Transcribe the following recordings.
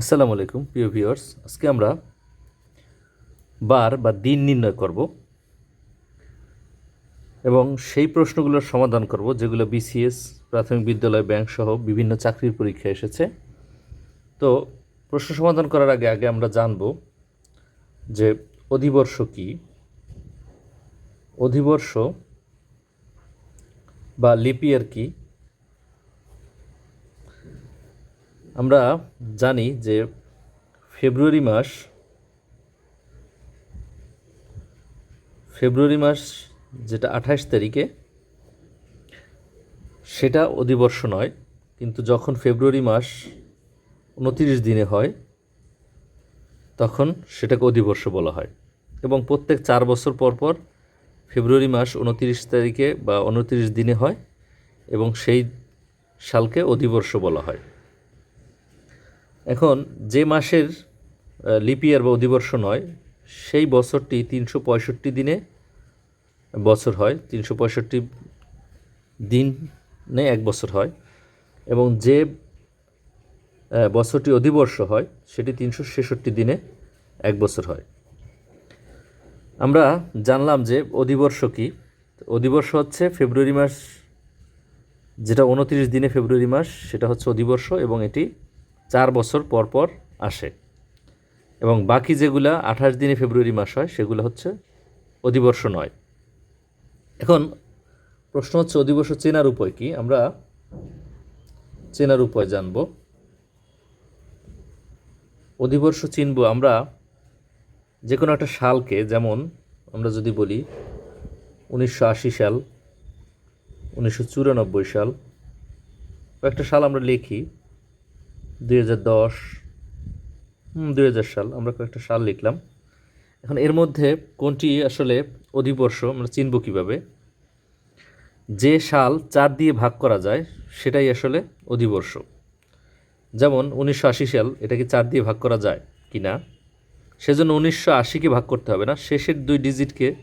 আসসালামু আলাইকুম, প্রিয় ভিউয়ার্স। আজকে আমরা বার বা দিন নির্ণয় করব এবং সেই প্রশ্নগুলোর সমাধান করব, যেগুলো বিসিএস, প্রাথমিক বিদ্যালয়, ব্যাংক সহ বিভিন্ন চাকরির পরীক্ষা এসেছে। তো প্রশ্ন সমাধান করার আগে আগে আমরা জানব যে অধিবর্ষ কি? অধিবর্ষ বা লিপিয়ার কি? আমরা জানি যে ফেব্রুয়ারি মাস ফেব্রুয়ারি মাস যেটা আঠাশ তারিখে, সেটা অধিবর্ষ নয়, কিন্তু যখন ফেব্রুয়ারি মাস উনতিরিশ দিনে হয়, তখন সেটাকে অধিবর্ষ বলা হয়। এবং প্রত্যেক চার বছর পর পর ফেব্রুয়ারি মাস উনতিরিশ তারিখে বা উনতিরিশ দিনে হয় এবং সেই সালকে অধিবর্ষ বলা হয়। এখন যে মাসের লিপিয়ার বা অধিবর্ষ নয়, সেই বছরটি তিনশো পঁয়ষট্টি দিনে বছর হয়। তিনশো পঁয়ষট্টি দিনে এক বছর হয় এবং যে বছরটি অধিবর্ষ হয়, সেটি তিনশো ছেষট্টি দিনে এক বছর হয়। আমরা জানলাম যে অধিবর্ষ কি। অধিবর্ষ হচ্ছে ফেব্রুয়ারি মাস, যেটা উনত্রিশ দিনে ফেব্রুয়ারি মাস, সেটা হচ্ছে অধিবর্ষ এবং এটি চার বছর পর পর আসে। এবং বাকি যেগুলা আঠাশ দিনে ফেব্রুয়ারি মাস হয়, সেগুলো হচ্ছে অধিবর্ষ নয়। এখন প্রশ্ন হচ্ছে, অধিবর্ষ চেনার উপায় কি? আমরা চেনার উপায় জানব। অধিবর্ষ চিনব আমরা যে কোনো একটা সালকে, যেমন আমরা যদি বলি উনিশশো আশি সাল, উনিশশো চুরানব্বই সাল, কয়েকটা সাল আমরা লিখি। দুই হাজার দশ হাজার সাল, আমরা কয়েকটা সাল লিখলাম। এখন এর মধ্যে কোনটি আসলে অধিবর্ষ, আমরা চিনব কীভাবে? যে সাল চার দিয়ে ভাগ করা যায়, সেটাই আসলে অধিবর্ষ। যেমন উনিশশো আশি সাল, এটাকে চার দিয়ে ভাগ করা যায় কি না? সেজন্য উনিশশো আশিকে ভাগ করতে হবে না, শেষের দুই ডিজিটকে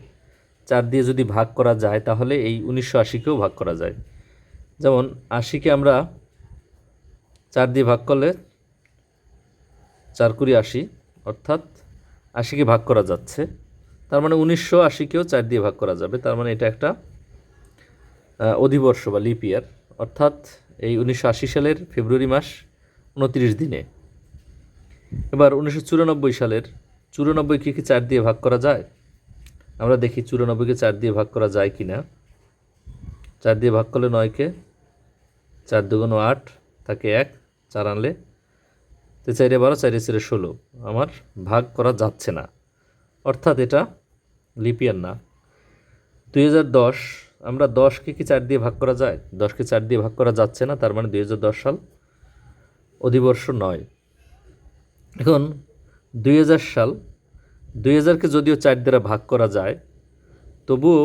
চার দিয়ে যদি ভাগ করা যায়, তাহলে এই উনিশশো আশিকেও ভাগ করা যায়। যেমন আশিকে আমরা চার দিয়ে ভাগ করলে চার কুড়ি আশি, অর্থাৎ আশিকে ভাগ করা যাচ্ছে। তার মানে উনিশশো আশিকেও চার দিয়ে ভাগ করা যাবে। তার মানে এটা একটা অধিবর্ষ বা লিপ ইয়ার। অর্থাৎ এই উনিশশো আশি সালের ফেব্রুয়ারি মাস উনত্রিশ দিনে। এবার উনিশশো চুরানব্বই সালের চুরানব্বইকে কি চার দিয়ে ভাগ করা যায়? আমরা দেখি চুরানব্বইকে চার দিয়ে ভাগ করা যায় কি না চার দিয়ে ভাগ করলে নয়কে চার দুগুণ আট থাকে এক। চার আনলে। তো চাইরে বারো, চাইরে চারে ষোলো। আমার ভাগ করা যাচ্ছে না। অর্থাৎ এটা লিপিয়ার না। দুই হাজার দশ, আমরা দশকে কি চার দিয়ে ভাগ করা যায়? দশকে চার দিয়ে ভাগ করা যাচ্ছে না, তার মানে দুই হাজার দশ সাল অধিবর্ষ নয়। এখন দুই হাজার সাল, দুই হাজারকে যদিও চার দ্বারা ভাগ করা যায়, তবুও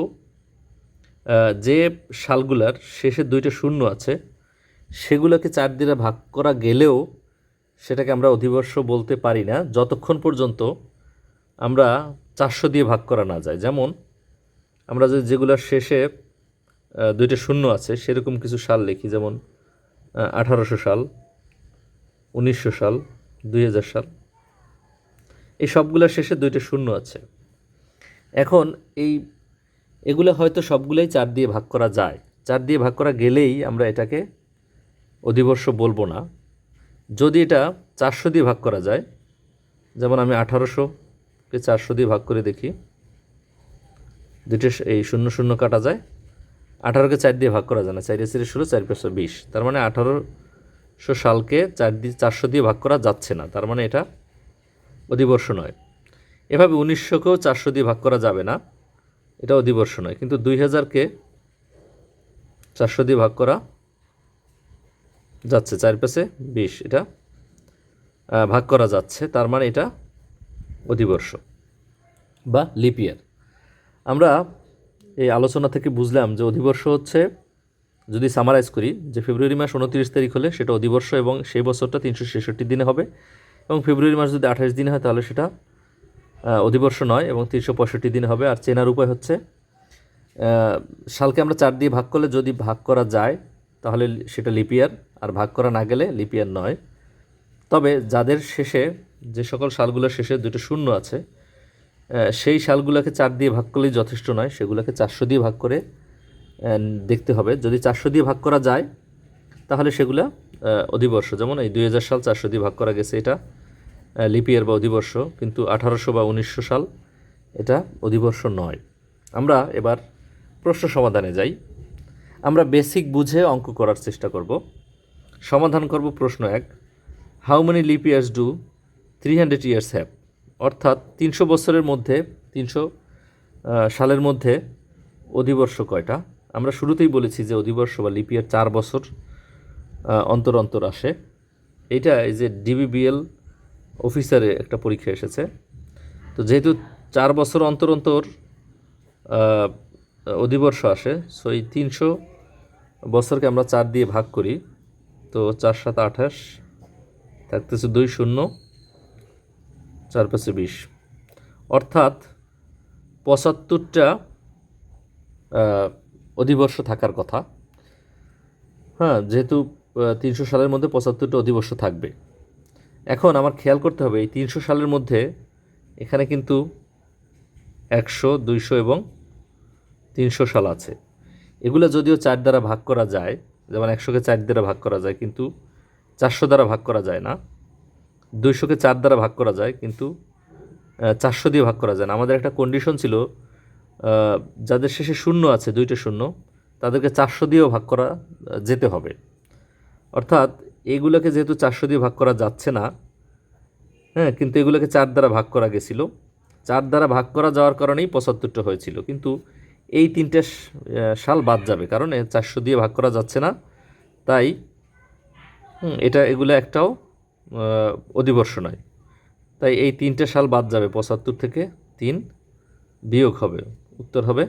যে সালগুলার শেষে দুইটা শূন্য আছে সেগুলোকে চার দিয়ে ভাগ করা গেলেও সেটাকে আমরা অধিবর্ষ বলতে পারি না। যতক্ষণ পর্যন্ত আমরা চারশো দিয়ে ভাগ করা না যায়। যেমন আমরা যে যেগুলোর শেষে দুইটা শূন্য আছে, সেরকম কিছু সাল লিখি। যেমন আঠারোশো সাল, উনিশশো সাল, দুই হাজার সাল। এই সবগুলোর শেষে দুইটা শূন্য আছে। এখন এই, এগুলো হয়তো সবগুলোই চার দিয়ে ভাগ করা যায়। চার দিয়ে ভাগ করা গেলেই আমরা এটাকে অধিবর্ষ বলব না। যদি এটা চারশো দিয়ে ভাগ করা যায়, যেমন আমি আঠারোশোকে চারশো দিয়ে ভাগ করে দেখি দুটো এই শূন্য শূন্য কাটা যায়, আঠারোকে চার দিয়ে ভাগ করা যায় না, চার চারি ষোলো, চার পাঁচশো বিশ। তার মানে আঠারোশো সালকে চার দিয়ে চারশো দিয়ে ভাগ করা যাচ্ছে না, তার মানে এটা অধিবর্ষ নয়। এভাবে উনিশশোকেও চারশো দিয়ে ভাগ করা যাবে না, এটা অধিবর্ষ নয়। কিন্তু দুই হাজারকে চারশো দিয়ে ভাগ করা যাচ্ছে চার পাশে বিশ, এটা ভাগ করা যাচ্ছে, তার মানে এটা অধিবর্ষ বা লিপিয়ার আমরা এই আলোচনা থেকে বুঝলাম যে অধিবর্ষ হচ্ছে, যদি সামারাইজ করি, যে ফেব্রুয়ারি মাস উনত্রিশ তারিখ হলে সেটা অধিবর্ষ এবং সেই বছরটা তিনশো ছেষট্টি দিনে হবে এবং ফেব্রুয়ারি মাস যদি আঠাশ দিনে হয় তাহলে সেটা অধিবর্ষ নয় এবং তিনশো পঁয়ষট্টি দিনে হবে। আর চেনার উপায় হচ্ছে সালকে আমরা চার দিয়ে ভাগ করলে যদি ভাগ করা যায় তাহলে সেটা লিপিয়ার আর ভাগ করা না গেলে লিপিয়ার নয়। তবে যাদের শেষে, যে সকল সালগুলোর শেষে দুটো শূন্য আছে সেই সালগুলোকে চার দিয়ে ভাগ করলেই যথেষ্ট নয়। সেগুলোকে চারশো দিয়ে ভাগ করে দেখতে হবে। যদি চারশো দিয়ে ভাগ করা যায়, তাহলে সেগুলো অধিবর্ষ। যেমন এই দুই হাজার সাল চারশো দিয়ে ভাগ করা গেছে, এটা লিপিয়ার বা অধিবর্ষ, কিন্তু আঠারোশো বা উনিশশো সাল এটা অধিবর্ষ নয়। আমরা এবার প্রশ্ন সমাধানে যাই। আমরা বেসিক বুঝে অঙ্ক করার চেষ্টা করব। সমাধান করব প্রশ্ন এক। How many leap years do three hundred years have অর্থাৎ তিনশো বছরের মধ্যে, তিনশো সালের মধ্যে অধিবর্ষ কয়টা? আমরা শুরুতেই বলেছি যে অধিবর্ষ বা লিপ ইয়ার চার বছর অন্তর অন্তর আসে। এটা এই যে ডিবিবিএল অফিসারে একটা পরীক্ষা এসেছে। তো যেহেতু চার বছর অন্তর অন্তর অধিবর্ষ আসে সো এই তিনশো বছরকে আমরা চার দিয়ে ভাগ করি তো চার সাত আঠাশ, থাকতেছে দুই শূন্য, চার পাঁচে বিশ। অর্থাৎ পঁচাত্তরটা অধিবর্ষ থাকার কথা। হ্যাঁ যেহেতু তিনশো সালের মধ্যে পঁচাত্তরটা অধিবর্ষ থাকবে। এখন আমার খেয়াল করতে হবে, এই তিনশো সালের মধ্যে এখানে কিন্তু একশো, দুইশো এবং তিনশো সাল আছে। এগুলো যদিও চার দ্বারা ভাগ করা যায় যেমন একশোকে চার দ্বারা ভাগ করা যায় কিন্তু চারশো দ্বারা ভাগ করা যায় না। দুইশোকে চার দ্বারা ভাগ করা যায় কিন্তু চারশো দিয়ে ভাগ করা যায় না। আমাদের একটা কন্ডিশন ছিল যাদের শেষে শূন্য আছে, দুইটা শূন্য, তাদেরকে চারশো দিয়েও ভাগ করা যেতে হবে। অর্থাৎ এগুলোকে যেহেতু চারশো দিয়ে ভাগ করা যাচ্ছে না হ্যাঁ কিন্তু এগুলোকে চার দ্বারা ভাগ করা গেছিল। চার দ্বারা ভাগ করা যাওয়ার কারণেই পঁচাত্তরটা হয়েছিল। কিন্তু এই তিনটে সাল বাদ যাবে। কারণ চারশো দিয়ে ভাগ করা যাচ্ছে না। তাই এটা, এগুলো একটাও অধিবর্ষ নয়। তাই এই তিনটে সাল বাদ যাবে। পঁচাত্তর থেকে তিন বিয়োগ হবে। উত্তর হবে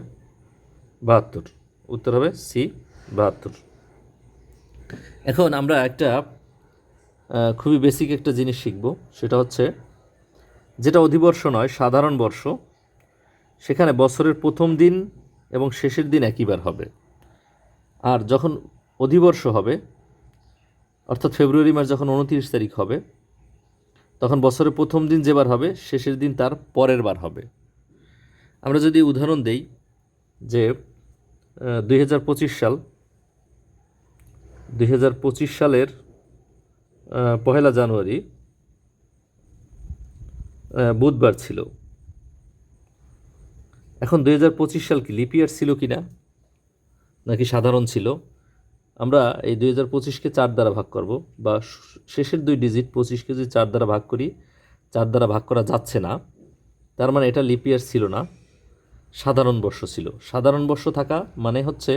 বাহাত্তর। উত্তর হবে সি বাহাত্তর। এখন আমরা একটা খুবই বেসিক একটা জিনিস শিখব। সেটা হচ্ছে, যেটা অধিবর্ষ নয়, সাধারণ বর্ষ, সেখানে বছরের প্রথম দিন এবং শেষের দিন একইবার হবে। আর যখন অধিবর্ষ হবে, অর্থাৎ ফেব্রুয়ারি মাস যখন উনত্রিশ তারিখ হবে, তখন বছরের প্রথম দিন যেবার হবে, শেষের দিন তার পরের বার হবে। আমরা যদি উদাহরণ দেই যে দুই হাজার পঁচিশ সাল, দুই হাজার পঁচিশ সালের পহেলা জানুয়ারি বুধবার ছিল। এখন দুই হাজার পঁচিশ সাল কি লিপিয়ার ছিল কি না নাকি সাধারণ ছিল? আমরা এই দুই হাজার পঁচিশকে চার দ্বারা ভাগ করব, বা শেষের দুই ডিজিট পঁচিশকে যদি চার দ্বারা ভাগ করি, চার দ্বারা ভাগ করা যাচ্ছে না। তার মানে এটা লিপিয়ার ছিল না, সাধারণ বর্ষ ছিল। সাধারণ বর্ষ থাকা মানে হচ্ছে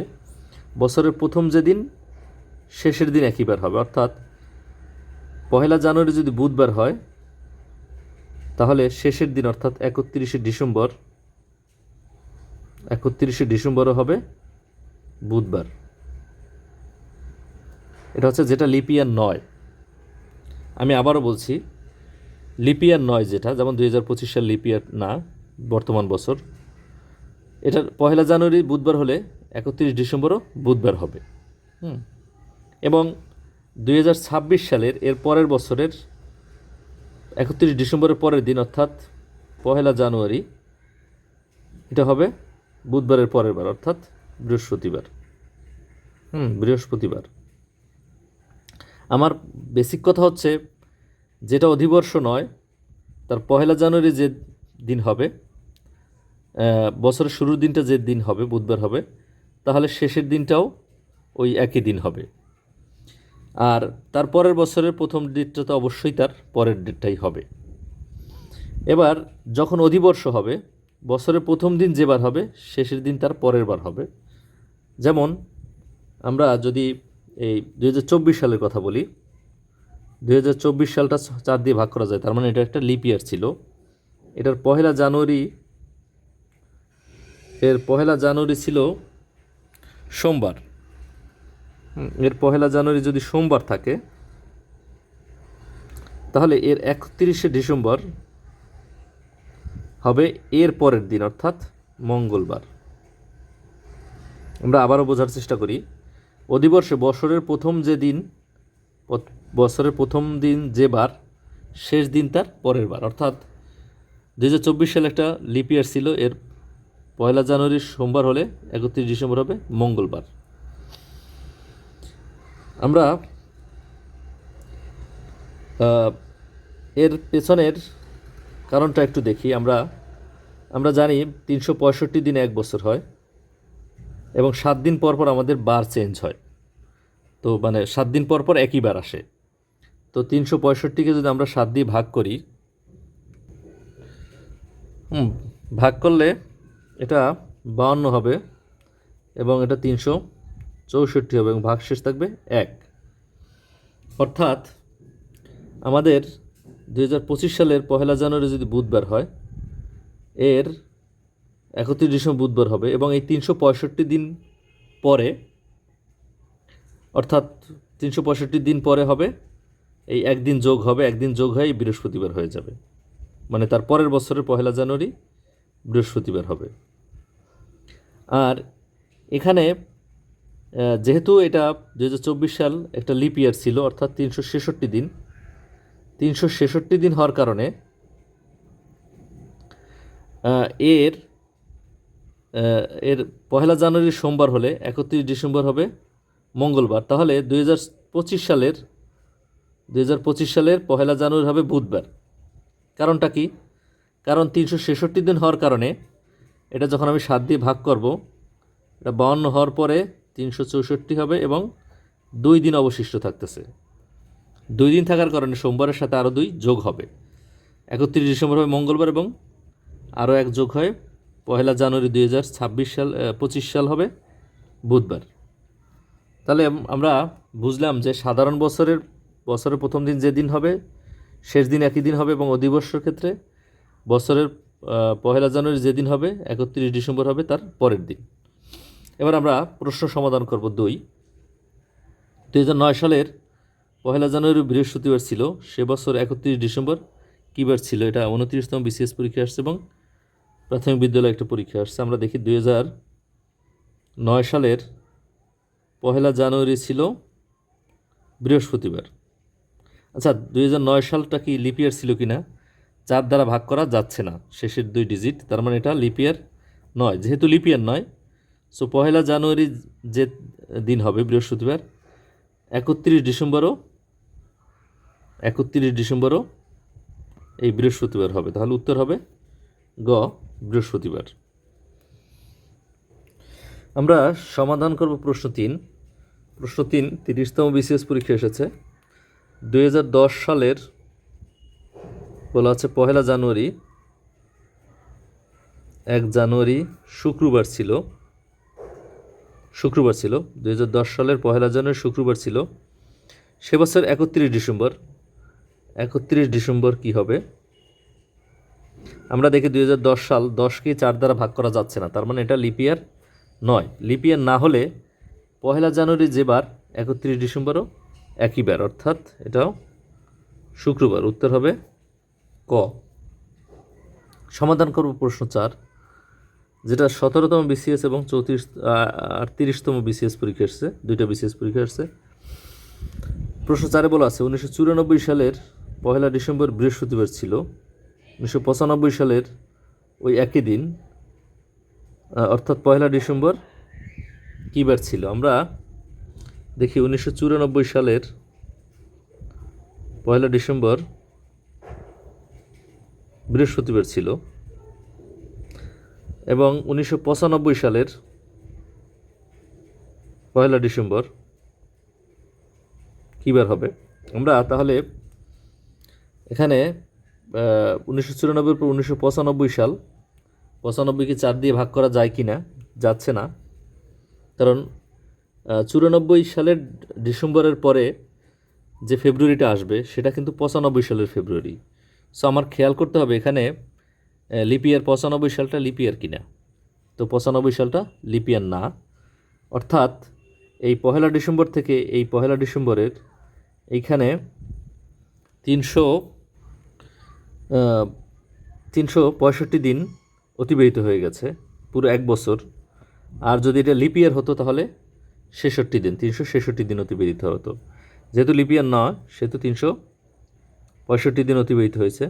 বছরের প্রথম যেদিন শেষের দিন একইবার হবে। অর্থাৎ পহেলা জানুয়ারি যদি বুধবার হয়, তাহলে শেষের দিন, অর্থাৎ একত্রিশে ডিসেম্বর একত্রিশে ডিসেম্বরও হবে, বুধবার। এটা হচ্ছে যেটা লিপিয়ার নয়। আমি আবারও বলছি, লিপিয়ার নয় যেটা, যেমন দুই হাজার পঁচিশ সাল লিপিয়ার না, বর্তমান বছর। এটার পহেলা জানুয়ারি বুধবার হলে একত্রিশ ডিসেম্বরও বুধবার হবে। হুম। এবং দুই হাজার ছাব্বিশ সালের এর পরের বছরের একত্রিশ ডিসেম্বরের পরের দিন, অর্থাৎ পহেলা জানুয়ারি, এটা হবে বুধবারের পরের বার অর্থাৎ বৃহস্পতিবার। হুম। বৃহস্পতিবার। আমার বেসিক কথা হচ্ছে যেটা অধিবর্ষ নয় তার পহেলা জানুয়ারি যে দিন হবে বছরের শুরুর দিনটা যে দিন হবে বুধবার হবে তাহলে শেষের দিনটাও ওই একই দিন হবে। আর তার পরের বছরের প্রথম ডেটটা তো অবশ্যই তার পরের ডেটটাই হবে। এবার যখন অধিবর্ষ হবে বছরের প্রথম দিন যেবার হবে, শেষের দিন তার পরের বার হবে। যেমন, আমরা যদি এই দুই হাজার চব্বিশ সালের কথা বলি, দুই হাজার চব্বিশ সালটা চার দিয়ে ভাগ করা যায়, তার মানে এটা একটা লিপ ইয়ার ছিল। এটার পহেলা জানুয়ারি, এর পহেলা জানুয়ারি ছিল সোমবার। এর পহেলা জানুয়ারি যদি সোমবার থাকে, তাহলে এর একত্রিশে ডিসেম্বর হবে এর পরের দিন, অর্থাৎ মঙ্গলবার। আমরা আবারও বোঝার চেষ্টা করি, অধিবর্ষে বছরের প্রথম যে দিন বছরের প্রথম দিন যে বার, শেষ দিন তার পরের বার। অর্থাৎ দু হাজার চব্বিশ সালে একটা লিপ ইয়ার ছিল, এর পয়লা জানুয়ারি সোমবার হলে একত্রিশ ডিসেম্বর হবে মঙ্গলবার। আমরা এর পেছনের কারণটা একটু দেখি, আমরা আমরা জানি তিনশো পঁয়ষট্টি দিনে এক বছর হয় এবং সাত দিন পর পর আমাদের বার চেঞ্জ হয়। তো মানে সাত দিন পর পর একই বার আসে। তো তিনশো পঁয়ষট্টিকে যদি আমরা সাত দিয়ে ভাগ করি, হুম, ভাগ করলে এটা বাউন্ন হবে এবং এটা তিনশো চৌষট্টি হবে এবং ভাগশেষ থাকবে এক। অর্থাৎ আমাদের দুই হাজার পঁচিশ সালের পহেলা জানুয়ারি যদি বুধবার হয়, এর একত্রিশ ডিসেম্বর বুধবার হবে এবং এই তিনশো পঁয়ষট্টি দিন পরে, অর্থাৎ তিনশো পঁয়ষট্টি দিন পরে হবে, এই একদিন যোগ হবে, একদিন যোগ হয়ে বৃহস্পতিবার হয়ে যাবে। মানে তার পরের বছরের পহেলা জানুয়ারি বৃহস্পতিবার হবে। আর এখানে যেহেতু এটা দুহাজার চব্বিশ সাল একটা লিপ ইয়ার ছিল, অর্থাৎ তিনশো ছেষট্টি দিন তিনশো ছেষট্টি দিন হওয়ার কারণে এর এর পহেলা জানুয়ারি সোমবার হলে, একত্রিশ ডিসেম্বর হবে মঙ্গলবার। তাহলে দুই হাজার পঁচিশ সালের, দুই হাজার পঁচিশ সালের পহেলা জানুয়ারি হবে বুধবার। কারণটা কি? কারণ তিনশো ছেষট্টি দিন হওয়ার কারণে, এটা যখন আমি সাত দিয়ে ভাগ করব, এটা বাউন্ন হওয়ার পরে তিনশো চৌষট্টি হবে এবং দুই দিন অবশিষ্ট থাকতেছে। দুই দিন থাকার কারণে সোমবারের সাথে আরও দুই যোগ হবে। একত্রিশ ডিসেম্বর হবে মঙ্গলবার এবং আরও এক যোগ হয় পহেলা জানুয়ারি দুই হাজার ছাব্বিশ সাল পঁচিশ সাল হবে বুধবার। তাহলে আমরা বুঝলাম যে সাধারণ বছরের বছরের প্রথম দিন যে দিন হবে, শেষ দিন একই দিন হবে এবং অধিবর্ষের ক্ষেত্রে বছরের পহেলা জানুয়ারি যেদিন হবে, একত্রিশ ডিসেম্বর হবে তার পরের দিন। এবার আমরা প্রশ্ন সমাধান করব দুই। নয় সালের পহেলা জানুয়ারি বৃহস্পতিবার ছিল, সে বছর একত্রিশ ডিসেম্বর। কী বার ছিল এটা? উনত্রিশতম বিসিএস পরীক্ষা আসছে এবং প্রাথমিক বিদ্যালয়ে একটা পরীক্ষা আসছে। আমরা দেখি দুই হাজার নয় সালের পহেলা জানুয়ারি ছিল বৃহস্পতিবার। আচ্ছা দুই হাজার নয় সালটা কি লিপিয়ার ছিল কি না চার দ্বারা ভাগ করা যাচ্ছে না, শেষের দুই ডিজিট। তার মানে এটা লিপিয়ার নয়, যেহেতু লিপিয়ার নয়। সো পহেলা জানুয়ারি যে দিন হবে বৃহস্পতিবার, একত্রিশ ডিসেম্বরও একত্রিশ ডিসেম্বরও এই বৃহস্পতিবার হবে। তাহলে উত্তর হবে গ বৃহস্পতিবার। আমরা সমাধান করব প্রশ্ন তিন। প্রশ্ন তিন, তিরিশতম বিসিএস পরীক্ষা এসেছে। দু হাজার দশ সালের বলা আছে পহেলা জানুয়ারি, এক জানুয়ারি শুক্রবার ছিল। শুক্রবার ছিল। দু হাজার দশ সালের পহেলা জানুয়ারি শুক্রবার ছিল। সে বছর একত্রিশ ডিসেম্বর। একত্রিশ ডিসেম্বর কি হবে? আমরা দেখি দু হাজার দশ সাল দশকে চার দ্বারা ভাগ করা যাচ্ছে না, তার মানে এটা লিপিয়ার নয়। লিপিয়ার না হলে পহেলা জানুয়ারি যে বার, একত্রিশ ডিসেম্বরও একই বার, অর্থাৎ এটাও শুক্রবার। উত্তর হবে ক। সমাধান করব প্রশ্ন চার, যেটা সতেরোতম বিসিএস এবং চৌত্রিশ আটত্রিশতম বিসিএস পরীক্ষা এসছে, দুইটা বিসিএস পরীক্ষা এসছে। প্রশ্ন চারে বলা আছে, উনিশশো চুরানব্বই সালের পহেলা ডিসেম্বর বৃহস্পতিবার ছিল। উনিশশো পঁচানব্বই সালের ওই একই দিন অর্থাৎ পহেলা ডিসেম্বর কী বার ছিল। আমরা দেখি উনিশশো চুরানব্বই সালের পয়লা ডিসেম্বর বৃহস্পতিবার ছিল এবং উনিশশো পঁচানব্বই সালের পয়লা ডিসেম্বর কী বার হবে। আমরা তাহলে এখানে উনিশশো চুরানব্বই পর উনিশশো পঁচানব্বই সাল, পঁচানব্বইকে চার দিয়ে ভাগ করা যায় কি না যাচ্ছে না। কারণ চুরানব্বই সালের ডিসেম্বরের পরে যে ফেব্রুয়ারিটা আসবে, সেটা কিন্তু পঁচানব্বই সালের ফেব্রুয়ারি। সো আমার খেয়াল করতে হবে এখানে লিপিয়ার পঁচানব্বই সালটা লিপিয়ার কিনা। তো পঁচানব্বই সালটা লিপিয়ার না। অর্থাৎ, এই পহেলা ডিসেম্বর থেকে এই পহেলা ডিসেম্বরের এইখানে তিনশো তিনশো পঁয়ষট্টি দিন অতিবাহিত হয়ে গেছে, পুরো এক বছর। আর যদি এটা লিপিয়ার হতো তাহলে ছেষট্টি দিন, তিনশো ছেষট্টি দিন অতিবাহিত হতো। যেহেতু লিপিয়ার নয়, সেহেতু তিনশো পঁয়ষট্টি দিন অতিবাহিত হয়েছে।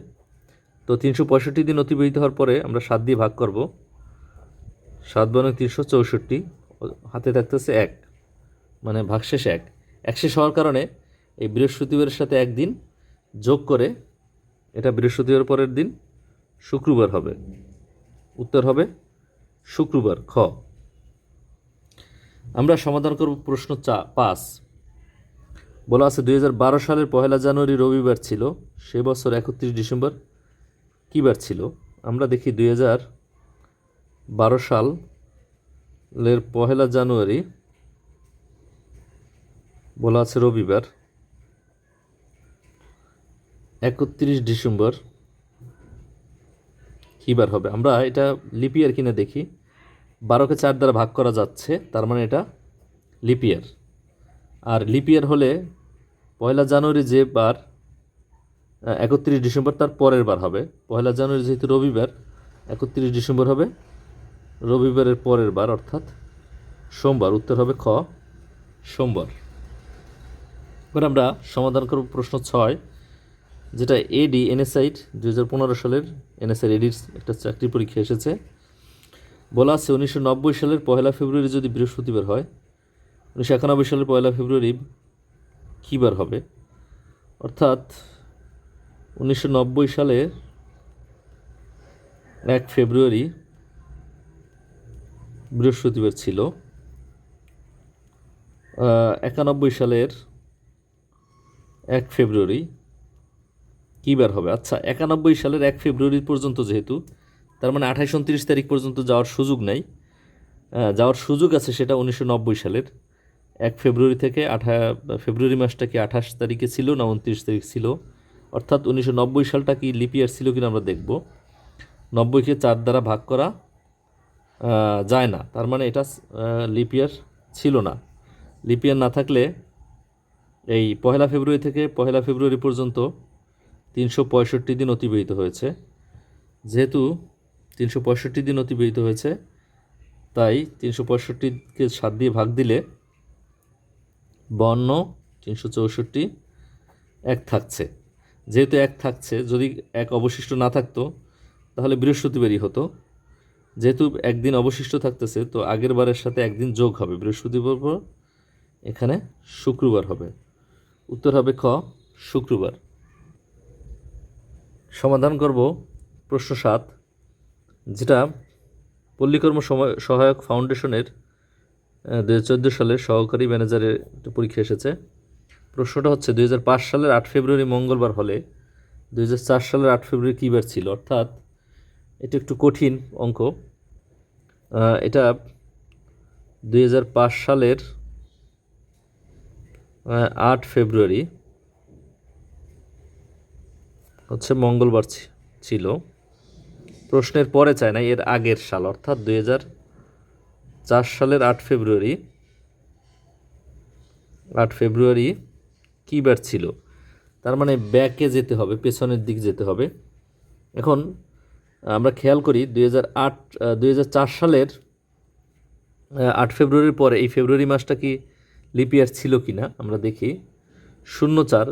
তো তিনশো পঁয়ষট্টি দিন অতিবাহিত হওয়ার পরে আমরা সাত দিয়ে ভাগ করব। সাত বানো তিনশো চৌষট্টি হাতে থাকতেছে এক মানে ভাগশেষ এক। একশেষ হওয়ার কারণে এই বৃহস্পতিবারের সাথে একদিন যোগ করে এটা বৃহস্পতিবার পরের দিন, শুক্রবার হবে। উত্তর হবে, শুক্রবার, খ। আমরা সমাধান করব প্রশ্ন চা, পাঁচ। বলা আছে দুই হাজার বারো সালের পহেলা জানুয়ারি রবিবার ছিল, সে বছর একত্রিশ ডিসেম্বর কী বার ছিল? আমরা দেখি দুই বারো সালের পহেলা জানুয়ারি, বলা আছে রবিবার। একত্রিশ ডিসেম্বর কী বার হবে। আমরা এটা লিপিয়ার কিনে দেখি। বারোকে চার দ্বারা ভাগ করা যাচ্ছে, তার মানে এটা লিপিয়ার আর লিপিয়ার হলে পয়লা জানুয়ারি যে বার একত্রিশ ডিসেম্বর, তার পরের বার হবে। পয়লা জানুয়ারি যেহেতু রবিবার, একত্রিশ ডিসেম্বর হবে। রবিবারের পরের বার, অর্থাৎ সোমবার। উত্তর হবে খ, সোমবার। এবার আমরা সমাধান করব প্রশ্ন ছয়। যেটা এডি এনএসআইড দু হাজার পনেরো সালের এনএসআই এডির একটা চাকরি পরীক্ষা এসেছে। বলা আছে উনিশশো নব্বই সালের পয়লা ফেব্রুয়ারি যদি বৃহস্পতিবার হয়, উনিশশো একানব্বই সালের পয়লা ফেব্রুয়ারি কী বার হবে? অর্থাৎ উনিশশো নব্বই সালের এক ফেব্রুয়ারি বৃহস্পতিবার ছিল। একানব্বই সালের এক ফেব্রুয়ারি কী বার হবে? আচ্ছা একানব্বই সালের এক ফেব্রুয়ারি পর্যন্ত যেহেতু, তার মানে আঠাশ উনত্রিশ তারিখ পর্যন্ত যাওয়ার সুযোগ নাই। যাওয়ার সুযোগ আছে সেটা উনিশশো নব্বই সালের। এক ফেব্রুয়ারি থেকে আঠা, ফেব্রুয়ারি মাসটা কি আঠাশ তারিখে ছিল না উনত্রিশ তারিখ ছিল? অর্থাৎ উনিশশো নব্বই সালটা কি লিপিয়ার ছিল কিনা আমরা দেখব। নব্বইকে চার দ্বারা ভাগ করা যায় না। তার মানে এটা লিপিয়ার ছিল না। লিপিয়ার না থাকলে এই পহেলা ফেব্রুয়ারি থেকে পহেলা ফেব্রুয়ারি পর্যন্ত তিনশো পঁয়ষট্টি দিন অতিবাহিত হয়েছে। যেহেতু তিনশো পঁয়ষট্টি দিন অতিবাহিত হয়েছে, তাই তিনশো পঁয়ষট্টিকে সাত দিয়ে ভাগ দিলে বন্ন তিনশো চৌষট্টি এক থাকছে। যেহেতু এক থাকছে, যদি এক অবশিষ্ট না থাকতো, তাহলে বৃহস্পতিবারই হতো। যেহেতু একদিন অবশিষ্ট থাকতেছে, তো আগের বারের সাথে একদিন যোগ হবে। বৃহস্পতিবার এখানে শুক্রবার হবে। উত্তর হবে খ, শুক্রবার। সমাধান করব প্রশ্ন সাত, যেটা পল্লীকর্ম সহায়ক ফাউন্ডেশনের দু চোদ্দ সালের সহকারী ম্যানেজারের একটা পরীক্ষা এসেছে। প্রশ্নটা হচ্ছে দুই হাজার পাঁচ সালের আট ফেব্রুয়ারি মঙ্গলবার হলে দুই হাজার চার সালের আট ফেব্রুয়ারি কী বার ছিল? অর্থাৎ এটা একটু কঠিন অঙ্ক। এটা দুই হাজার পাঁচ সালের আট ফেব্রুয়ারি হচ্ছে মঙ্গলবার ছিল। প্রশ্নের পরে চায় না এর আগের সাল, অর্থাৎ দুই চার সালের আট ফেব্রুয়ারি। আট ফেব্রুয়ারি কী বার ছিল? তার মানে ব্যাকে যেতে হবে, পেছনের দিক যেতে হবে। এখন আমরা খেয়াল করি দুই হাজার আট সালের আট ফেব্রুয়ারির পরে এই ফেব্রুয়ারি মাসটা কি লিপিয়ার ছিল কি না আমরা দেখি। শূন্য চার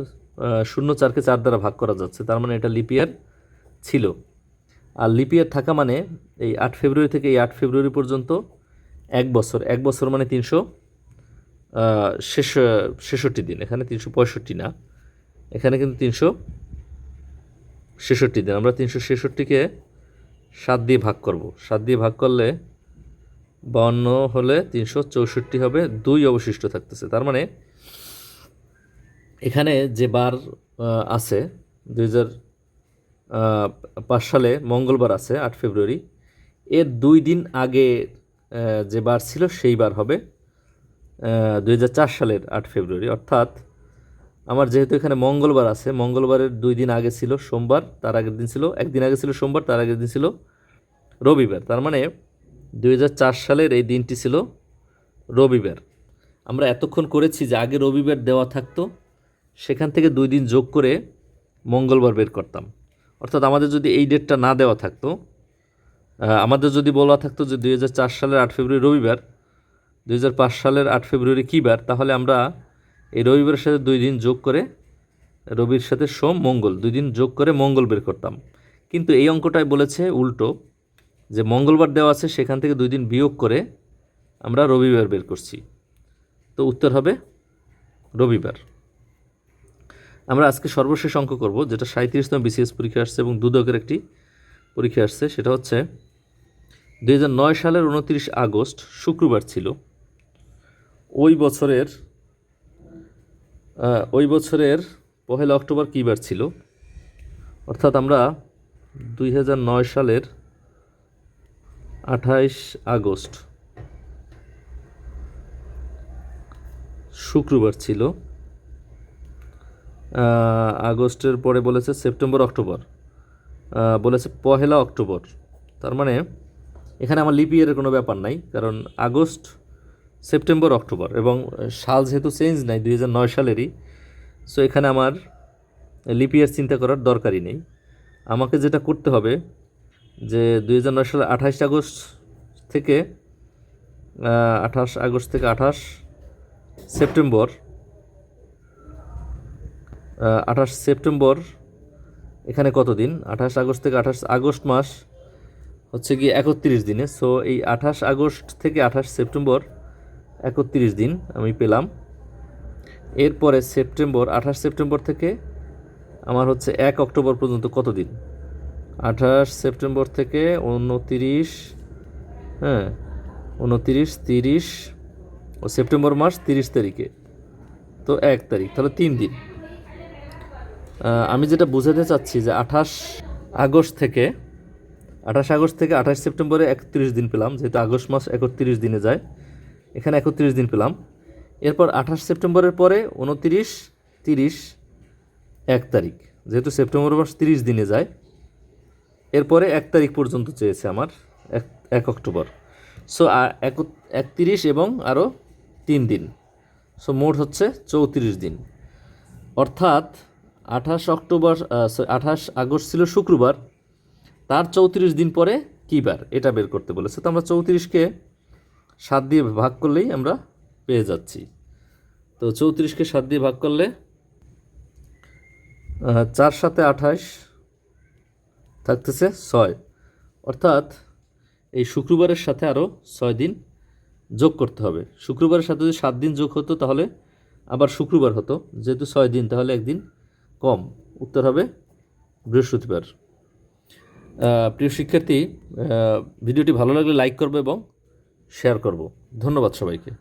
শূন্য চারকে চার দ্বারা ভাগ করা যাচ্ছে, তার মানে এটা লিপিয়ার ছিল। আর লিপিয়ার থাকা মানে এই আট ফেব্রুয়ারি থেকে এই আট ফেব্রুয়ারি পর্যন্ত এক বছর এক বছর মানে তিনশো শেষ, ছেষট্টি দিন, এখানে তিনশো পঁয়ষট্টি না, এখানে কিন্তু তিনশো ছেষট্টি দিন, আমরা তিনশো ছেষট্টিকে সাত দিয়ে ভাগ করব। সাত দিয়ে ভাগ করলে বাউন্ন হলে তিনশো চৌষট্টি হবে, দুই অবশিষ্ট থাকতেছে, তার মানে এখানে যে বার আছে দুই হাজার পাঁচ সালে মঙ্গলবার আছে, আট ফেব্রুয়ারি, এর দুই দিন আগে যে বার ছিল সেই বার হবে দুই হাজার চার সালের আট ফেব্রুয়ারি। অর্থাৎ আমার যেহেতু এখানে মঙ্গলবার আছে, মঙ্গলবারের দুই দিন আগে ছিল সোমবার, তার আগের দিন ছিল, একদিন আগে ছিল সোমবার, তার আগের দিন ছিল রবিবার। তার মানে দুই হাজার চার সালের এই দিনটি ছিল রবিবার। আমরা এতক্ষণ করেছি যে আগে রবিবার দেওয়া থাকতো সেখান থেকে দুই দিন যোগ করে মঙ্গলবার বের করতাম। অর্থাৎ আমাদের যদি এই ডেটটা না দেওয়া থাকতো আমাদের যদি বলা থাকতো যে দুই হাজার চার সালের আট ফেব্রুয়ারি রবিবার, দুই হাজার পাঁচ সালের আট ফেব্রুয়ারি কী বার, তাহলে আমরা এই রবিবারের সাথে দুই দিন যোগ করে রবির সাথে সোম মঙ্গল, দুই দিন যোগ করে মঙ্গল বের করতাম। কিন্তু এই অঙ্কটায় বলেছে উল্টো যে মঙ্গলবার দেওয়া আছে, সেখান থেকে দুই দিন বিয়োগ করে আমরা রবিবার বের করছি। তো উত্তর হবে রবিবার। আমরা আজকে সর্বশেষ অঙ্ক করব, যেটা সাঁত্রিশতম বিসিএস পরীক্ষা আসছে এবং দুদকের একটি পরীক্ষা আসছে। সেটা হচ্ছে, দুই সালের উনত্রিশ আগস্ট, শুক্রবার ছিল। ওই বছরের ওই বছরের পহেলা অক্টোবর কী বার ছিল? অর্থাৎ আমরা দুই সালের আঠাইশ আগস্ট, শুক্রবার ছিল। আগস্টের পরে বলেছে সেপ্টেম্বর, অক্টোবর। বলেছে পহেলা অক্টোবর। তার মানে এখানে আমার লিপ ইয়ারের কোনো ব্যাপার নাই, কারণ আগস্ট, সেপ্টেম্বর, অক্টোবর এবং সাল যেহেতু চেঞ্জ নাই, দুই নয় সালেরই সো এখানে আমার লিপ ইয়ার চিন্তা করার দরকারই নেই। আমাকে যেটা করতে হবে যে দুই নয় সালের আঠাশ আগস্ট থেকে আঠাশ আগস্ট থেকে আঠাশ সেপ্টেম্বর আঠাশ সেপ্টেম্বর, এখানে কত দিন আঠাশ আগস্ট থেকে আঠাশ আগস্ট মাস হচ্ছে কি একত্রিশ দিনে। সো এই আঠাশ আগস্ট থেকে আঠাশ সেপ্টেম্বর একত্রিশ দিন আমি পেলাম। এরপরে সেপ্টেম্বর, আঠাশ সেপ্টেম্বর থেকে আমার হচ্ছে এক অক্টোবর পর্যন্ত কত দিন আঠাশ সেপ্টেম্বর থেকে উনতিরিশ হ্যাঁ উনতিরিশ, তিরিশ, ও সেপ্টেম্বর মাস তিরিশ তারিখে। তো এক তারিখ, তাহলে তিন দিন। আমি যেটা বোঝাতে চাচ্ছি যে আঠাশ আগস্ট থেকে, আঠাশ আগস্ট থেকে আঠাশ সেপ্টেম্বরে একত্রিশ দিন পেলাম, যেহেতু আগস্ট মাস একত্রিশ দিনে যায়। এখানে একত্রিশ দিন পেলাম। এরপর আঠাশ সেপ্টেম্বরের পরে উনতিরিশ, তিরিশ, এক তারিখ, যেহেতু সেপ্টেম্বর মাস তিরিশ দিনে যায়। এরপরে এক তারিখ পর্যন্ত চেয়েছে আমার, এক এক অক্টোবর। সো এক, একত্রিশ এবং আরও তিন দিন। সো মোট হচ্ছে চৌত্রিশ দিন। অর্থাৎ আঠাশ অক্টোবর আঠাশ আগস্ট ছিল শুক্রবার। তার চৌত্রিশ দিন পরে কী বার এটা বের করতে বলেছে। তো আমরা চৌত্রিশকে সাত দিয়ে ভাগ করলেই আমরা পেয়ে যাচ্ছি। তো চৌত্রিশকে সাত দিয়ে ভাগ করলে চার সাথে আঠাশ থাকতেছে ছয়। অর্থাৎ এই শুক্রবারের সাথে আরও ছয় দিন যোগ করতে হবে। শুক্রবারের সাথে যদি সাত দিন যোগ হতো, তাহলে আবার শুক্রবার হতো। যেহেতু ছয় দিন, তাহলে একদিন কম। উত্তর হবে বৃহস্পতিবার। প্রিয় শিক্ষার্থী ভিডিওটি ভালো লাগলে লাইক করবে এবং শেয়ার করব। ধন্যবাদ সবাইকে।